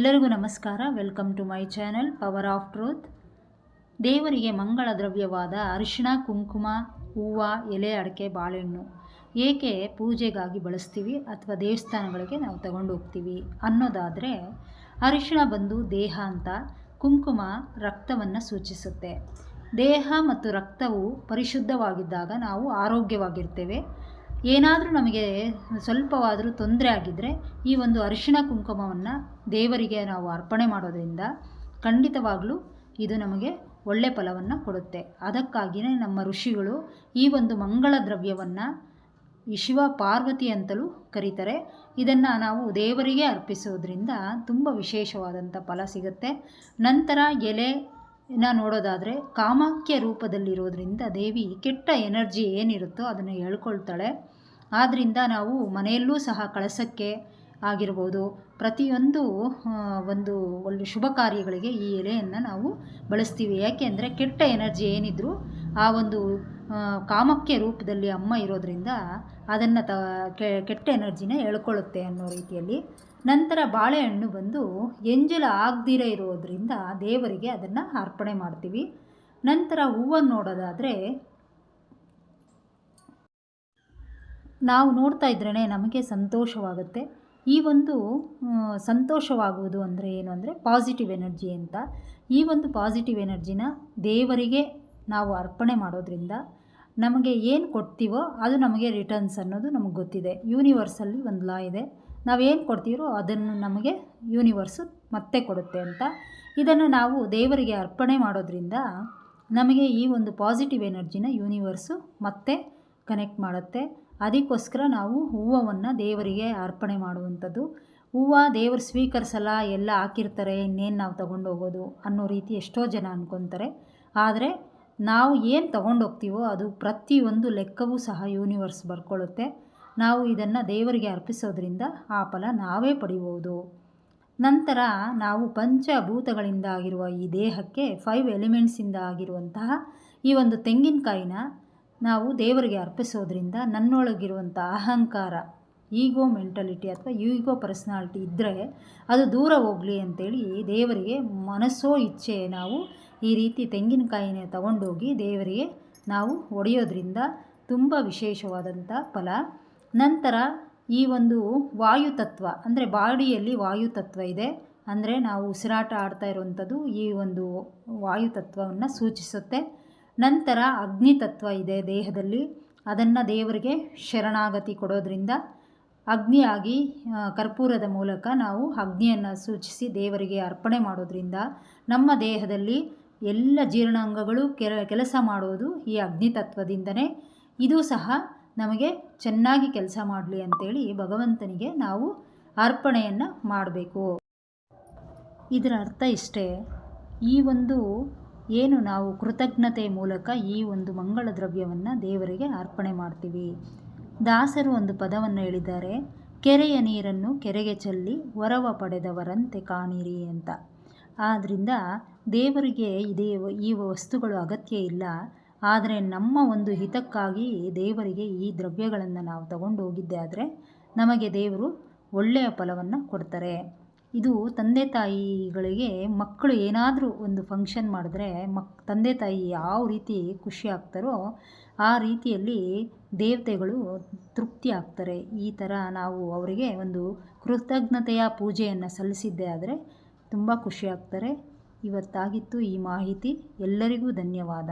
ಎಲ್ಲರಿಗೂ ನಮಸ್ಕಾರ. Welcome to my channel power of truth ದೇವರಿಗೆ ಮಂಗಳ ದ್ರವ್ಯವಾದ ಅರಿಶಿಣ, ಕುಂಕುಮ, ಹೂವು, ಎಲೆ, ಅಡಿಕೆ, ಬಾಳೆಹಣ್ಣು ಏಕೆ ಪೂಜೆಗಾಗಿ ಬಳಸ್ತೀವಿ ಅಥವಾ ದೇವಸ್ಥಾನಗಳಿಗೆ ನಾವು ತಗೊಂಡು ಹೋಗ್ತೀವಿ ಅನ್ನೋದಾದರೆ ಅರಿಶಿಣ ಬಂದು ದೇಹ ಅಂತ ಕುಂಕುಮ ರಕ್ತವನ್ನು ಸೂಚಿಸುತ್ತೆ. ದೇಹ ಮತ್ತು ರಕ್ತವು ಪರಿಶುದ್ಧವಾಗಿದ್ದಾಗ ನಾವು ಆರೋಗ್ಯವಾಗಿರ್ತೇವೆ. ಏನಾದರೂ ನಮಗೆ ಸ್ವಲ್ಪವಾದರೂ ತೊಂದರೆ ಆಗಿದ್ದರೆ ಈ ಒಂದು ಅರಿಶಿಣ ಕುಂಕುಮವನ್ನು ದೇವರಿಗೆ ನಾವು ಅರ್ಪಣೆ ಮಾಡೋದರಿಂದ ಖಂಡಿತವಾಗಲೂ ಇದು ನಮಗೆ ಒಳ್ಳೆ ಫಲವನ್ನು ಕೊಡುತ್ತೆ. ಅದಕ್ಕಾಗಿಯೇ ನಮ್ಮ ಋಷಿಗಳು ಈ ಒಂದು ಮಂಗಳ ದ್ರವ್ಯವನ್ನು ಶಿವ ಪಾರ್ವತಿ ಅಂತಲೂ ಕರೀತಾರೆ. ಇದನ್ನು ನಾವು ದೇವರಿಗೆ ಅರ್ಪಿಸೋದ್ರಿಂದ ತುಂಬ ವಿಶೇಷವಾದಂಥ ಫಲ ಸಿಗುತ್ತೆ. ನಂತರ ಎಲೆ ನ ನೋಡೋದಾದರೆ ಕಾಮಾಕ್ಯ ರೂಪದಲ್ಲಿರೋದ್ರಿಂದ ದೇವಿ ಕೆಟ್ಟ ಎನರ್ಜಿ ಏನಿರುತ್ತೋ ಅದನ್ನು ಹೇಳ್ಕೊಳ್ತಾಳೆ. ಆದ್ದರಿಂದ ನಾವು ಮನೆಯಲ್ಲೂ ಸಹ ಕಳಸಕ್ಕೆ ಆಗಿರ್ಬೋದು. ಪ್ರತಿಯೊಂದು ಒಂದು ಒಳ್ಳೆ ಶುಭ ಕಾರ್ಯಗಳಿಗೆ ಈ ಎಲೆಯನ್ನು ನಾವು ಬಳಸ್ತೀವಿ. ಯಾಕೆಂದರೆ ಕೆಟ್ಟ ಎನರ್ಜಿ ಏನಿದ್ರೂ ಆ ಒಂದು ಕಾಮಕ್ಕೆ ರೂಪದಲ್ಲಿ ಅಮ್ಮ ಇರೋದರಿಂದ ಅದನ್ನು ತ ಕೆಟ್ಟ ಎನರ್ಜಿನ ಎಳ್ಕೊಳ್ಳುತ್ತೆ ಅನ್ನೋ ರೀತಿಯಲ್ಲಿ. ನಂತರ ಬಾಳೆಹಣ್ಣು ಬಂದು ಎಂಜಲ ಆಗದಿರ ಇರೋದರಿಂದ ದೇವರಿಗೆ ಅದನ್ನು ಅರ್ಪಣೆ ಮಾಡ್ತೀವಿ. ನಂತರ ಹೂವನ್ನು ನೋಡೋದಾದರೆ ನಾವು ನೋಡ್ತಾ ಇದ್ರೇ ನಮಗೆ ಸಂತೋಷವಾಗುತ್ತೆ. ಈ ಒಂದು ಸಂತೋಷವಾಗುವುದು ಅಂದರೆ ಏನು ಅಂದರೆ ಪಾಸಿಟಿವ್ ಎನರ್ಜಿ ಅಂತ. ಈ ಒಂದು ಪಾಸಿಟಿವ್ ಎನರ್ಜಿನ ದೇವರಿಗೆ ನಾವು ಅರ್ಪಣೆ ಮಾಡೋದ್ರಿಂದ ನಮಗೆ ಏನು ಕೊಡ್ತೀವೋ ಅದು ನಮಗೆ ರಿಟರ್ನ್ಸ್ ಅನ್ನೋದು ನಮಗೆ ಗೊತ್ತಿದೆ. ಯೂನಿವರ್ಸಲ್ಲಿ ಒಂದು ಲಾ ಇದೆ. ನಾವೇನು ಕೊಡ್ತೀರೋ ಅದನ್ನು ನಮಗೆ ಯೂನಿವರ್ಸು ಮತ್ತೆ ಕೊಡುತ್ತೆ ಅಂತ ಇದನ್ನು ನಾವು ದೇವರಿಗೆ ಅರ್ಪಣೆ ಮಾಡೋದ್ರಿಂದ ನಮಗೆ ಈ ಒಂದು ಪಾಸಿಟಿವ್ ಎನರ್ಜಿನ ಯೂನಿವರ್ಸು ಮತ್ತೆ ಕನೆಕ್ಟ್ ಮಾಡುತ್ತೆ. ಅದಕ್ಕೋಸ್ಕರ ನಾವು ಹೂವನ್ನು ದೇವರಿಗೆ ಅರ್ಪಣೆ ಮಾಡುವಂಥದ್ದು. ಹೂವು ದೇವರು ಸ್ವೀಕರಿಸಲ್ಲ, ಎಲ್ಲ ಹಾಕಿರ್ತಾರೆ, ಇನ್ನೇನು ನಾವು ತೊಗೊಂಡು ಹೋಗೋದು ಅನ್ನೋ ರೀತಿ ಎಷ್ಟೋ ಜನ ಅಂದ್ಕೊತಾರೆ ಆದರೆ ನಾವು ಏನು ತಗೊಂಡೋಗ್ತೀವೋ ಅದು ಪ್ರತಿಯೊಂದು ಲೆಕ್ಕವೂ ಸಹ ಯೂನಿವರ್ಸ್ ಬರ್ಕೊಳ್ಳುತ್ತೆ ನಾವು ಇದನ್ನು ದೇವರಿಗೆ ಅರ್ಪಿಸೋದ್ರಿಂದ ಆ ಫಲ ನಾವೇ ಪಡೆಯುವುದು ನಂತರ ನಾವು ಪಂಚಭೂತಗಳಿಂದ ಆಗಿರುವ ಈ ದೇಹಕ್ಕೆ ಫೈವ್ ಎಲಿಮೆಂಟ್ಸಿಂದ ಆಗಿರುವಂತಹ ಈ ಒಂದು ತೆಂಗಿನಕಾಯಿನ ನಾವು ದೇವರಿಗೆ ಅರ್ಪಿಸೋದ್ರಿಂದ ನನ್ನೊಳಗಿರುವಂಥ ಅಹಂಕಾರ ಈಗೋ ಮೆಂಟಲಿಟಿ ಅಥವಾ ಈಗೋ ಪರ್ಸ್ನಾಲಿಟಿ ಇದ್ದರೆ ಅದು ದೂರ ಹೋಗಲಿ ಅಂತೇಳಿ ದೇವರಿಗೆ ಮನಸ್ಸೋ ಇಚ್ಛೆ ನಾವು ಈ ರೀತಿ ತೆಂಗಿನಕಾಯಿನೇ ತಗೊಂಡೋಗಿ ದೇವರಿಗೆ ನಾವು ಒಡೆಯೋದ್ರಿಂದ ತುಂಬ ವಿಶೇಷವಾದಂಥ ಫಲ ನಂತರ ಈ ಒಂದು ವಾಯುತತ್ವ, ಅಂದರೆ ಬಾಡಿಯಲ್ಲಿ ವಾಯುತತ್ವ ಇದೆ. ಅಂದರೆ ನಾವು ಉಸಿರಾಟ ಆಡ್ತಾ ಇರುವಂಥದ್ದು ಈ ಒಂದು ವಾಯುತತ್ವವನ್ನು ಸೂಚಿಸುತ್ತೆ. ನಂತರ ಅಗ್ನಿ ತತ್ವ ಇದೆ ದೇಹದಲ್ಲಿ. ಅದನ್ನು ದೇವರಿಗೆ ಶರಣಾಗತಿ ಕೊಡೋದ್ರಿಂದ ಅಗ್ನಿಯಾಗಿ ಕರ್ಪೂರದ ಮೂಲಕ ನಾವು ಅಗ್ನಿಯನ್ನು ಸೂಚಿಸಿ ದೇವರಿಗೆ ಅರ್ಪಣೆ ಮಾಡೋದ್ರಿಂದ ನಮ್ಮ ದೇಹದಲ್ಲಿ ಎಲ್ಲ ಜೀರ್ಣಾಂಗಗಳು ಕೆಲಸ ಮಾಡೋದು ಈ ಅಗ್ನಿ ತತ್ವದಿಂದನೇ ಇದು ಸಹ ನಮಗೆ ಚೆನ್ನಾಗಿ ಕೆಲಸ ಮಾಡಲಿ ಅಂತೇಳಿ ಭಗವಂತನಿಗೆ ನಾವು ಅರ್ಪಣೆಯನ್ನು ಮಾಡಬೇಕು. ಇದರ ಅರ್ಥ ಇಷ್ಟೇ. ಈ ಒಂದು ಏನು ನಾವು ಕೃತಜ್ಞತೆ ಮೂಲಕ ಈ ಒಂದು ಮಂಗಳ ದ್ರವ್ಯವನ್ನು ದೇವರಿಗೆ ಅರ್ಪಣೆ ಮಾಡ್ತೀವಿ. ದಾಸರು ಒಂದು ಪದವನ್ನು ಹೇಳಿದ್ದಾರೆ. ಕೆರೆಯ ನೀರನ್ನು ಕೆರೆಗೆ ಚೆಲ್ಲಿ ವರವ ಪಡೆದವರಂತೆ ಕಾಣಿರಿ ಅಂತ. ಆದ್ದರಿಂದ ದೇವರಿಗೆ ಇದೇ ಈ ವಸ್ತುಗಳು ಅಗತ್ಯ ಇಲ್ಲ. ಆದರೆ ನಮ್ಮ ಒಂದು ಹಿತಕ್ಕಾಗಿ ದೇವರಿಗೆ ಈ ದ್ರವ್ಯಗಳನ್ನು ನಾವು ತಗೊಂಡು ಹೋಗಿದ್ದೆ ಆದರೆ ನಮಗೆ ದೇವರು ಒಳ್ಳೆಯ ಫಲವನ್ನು ಕೊಡ್ತಾರೆ. ಇದು ತಂದೆ ತಾಯಿಗಳಿಗೆ ಮಕ್ಕಳು ಏನಾದರೂ ಒಂದು ಫಂಕ್ಷನ್ ಮಾಡಿದ್ರೆ ಮಕ್ ತಂದೆ ತಾಯಿ ಯಾವ ರೀತಿ ಖುಷಿ ಆಗ್ತಾರೋ ಆ ರೀತಿಯಲ್ಲಿ ದೇವತೆಗಳು ತೃಪ್ತಿ ಆಗ್ತಾರೆ. ಈ ಥರ ನಾವು ಅವರಿಗೆ ಒಂದು ಕೃತಜ್ಞತೆಯ ಪೂಜೆಯನ್ನು ಸಲ್ಲಿಸಿದ್ದೆ ಆದರೆ ತುಂಬ ಖುಷಿ ಆಗ್ತಾರೆ. ಇವತ್ತಾಗಿತ್ತು ಈ ಮಾಹಿತಿ. ಎಲ್ಲರಿಗೂ ಧನ್ಯವಾದ.